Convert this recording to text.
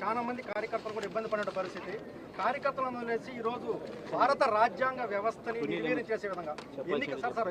చాలా మంది కార్యకర్తలు కూడా ఇబ్బంది పడిన పరిస్థితి. కార్యకర్తలను వదిలేసి ఈ రోజు భారత రాజ్యాంగ వ్యవస్థని నిర్వీర్యం చేసే విధంగా ఎన్నిక సార్ సార్